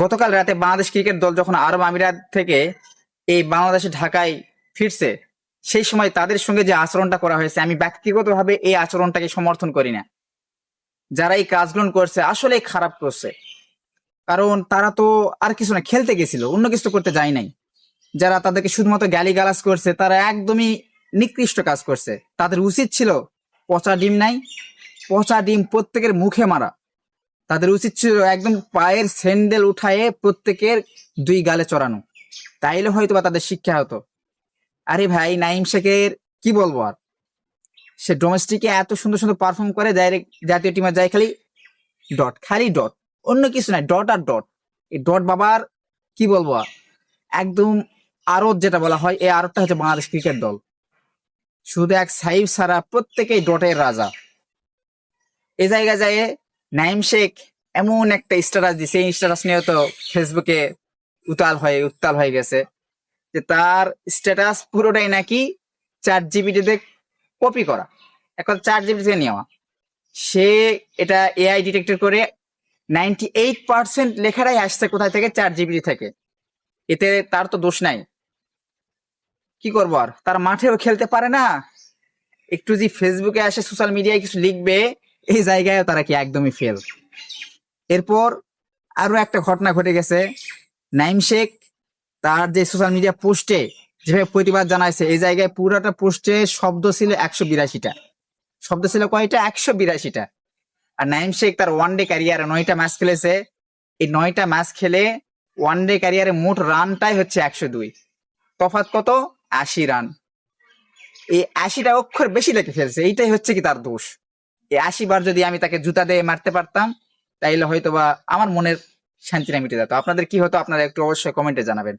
গতকাল রাতে বাংলাদেশ ক্রিকেট দল যখন আরব আমিরাত থেকে এই বাংলাদেশে ঢাকায় ফিরছে, সেই সময় তাদের সঙ্গে যে আচরণটা করা হয়েছে, আমি ব্যক্তিগতভাবে এই আচরণটাকে সমর্থন করি না। যারা এই কাজগুলো করছে, আসলে খারাপ করছে। কারণ তারা তো আর কিছু না, খেলতে গেছিল, অন্য কিছু করতে যায় নাই। যারা তাদেরকে শুধুমাত্র গালি গালাজ করছে, তারা একদমই নিকৃষ্ট কাজ করছে। তাদের উচিত ছিল পচা ডিম নাই, পচা ডিম প্রত্যেকের মুখে মারা। তাদের উচিত ছিল একদম পায়ের স্যান্ডেল উঠায়ে প্রত্যেকের দুই গালে চড়ানো। তাইলে হয়তো বা তাদের শিক্ষা হতো। আরে ভাই নাইম শেখের কি বলব আর? সে ডোমেস্টিকে এত সুন্দর সুন্দর পারফর্ম করে ডাইরেক্ট জাতীয় টিমে যায় খালি ডট খালি ডট অন্য কিছু নাই ডট আর ডট এই ডট বাবার কি বলব আর? একদম আরত যেটা বলা হয়, এই আরতটা হচ্ছে বাংলাদেশ ক্রিকেট দল। শুধু এক সাইব ছাড়া প্রত্যেকেই ডটের রাজা। এ জায়গায় যায় নাইম শেখ এমন একটা স্ট্যাটাস দিছে, এই স্ট্যাটাস নিয়ে তো ফেসবুকে উতাল হয়ে, উত্তাল হয়ে গেছে যে তার স্ট্যাটাস পুরোটাই নাকি চার জিবিটিতে কপি করা। এখন চার জিবি থেকে নেওয়া। সে এটা এআই ডিটেক্টর করে নাইনটি এইট পার্সেন্ট লেখাটাই আসছে কোথায় থেকে? চার জিবি থেকে। এতে তার তো দোষ নাই। কি করব আর? তার মাঠেও খেলতে পারে না। একটু যে ফেসবুকে আসে সোশ্যাল মিডিয়ায় কিছু লিখবে, এই জায়গায় তারা কি একদমই ফেল এরপর আরও একটা ঘটনা ঘটে গেছে। নাইম শেখ তার যে সোশ্যাল মিডিয়া পোস্টে যেভাবে প্রতিবাদ জানাইছে, এই জায়গায় পুরোটা পোস্টে শব্দ ছিল একশো বিরাশিটা। শব্দ ছিল কয়টা? একশো বিরাশিটা। আর নাইম শেখ তার ওয়ান ডে ক্যারিয়ারে নয়টা ম্যাচ খেলেছে। এই নয়টা ম্যাচ খেলে ওয়ান ডে ক্যারিয়ারে মোট রানটাই হচ্ছে একশো দুই। তফাৎ কত? আশি রান এই আশিটা অক্ষর বেশি লেগে ফেলছে, এইটাই হচ্ছে কি তার দোষ। এই আশি বার যদি আমি তাকে জুতা দিয়ে মারতে পারতাম তাইলে হয়তো বা আমার মনের শান্তিটা মিটে যেত আপনাদের কি হতো? আপনারা একটু অবশ্যই কমেন্টে জানাবেন।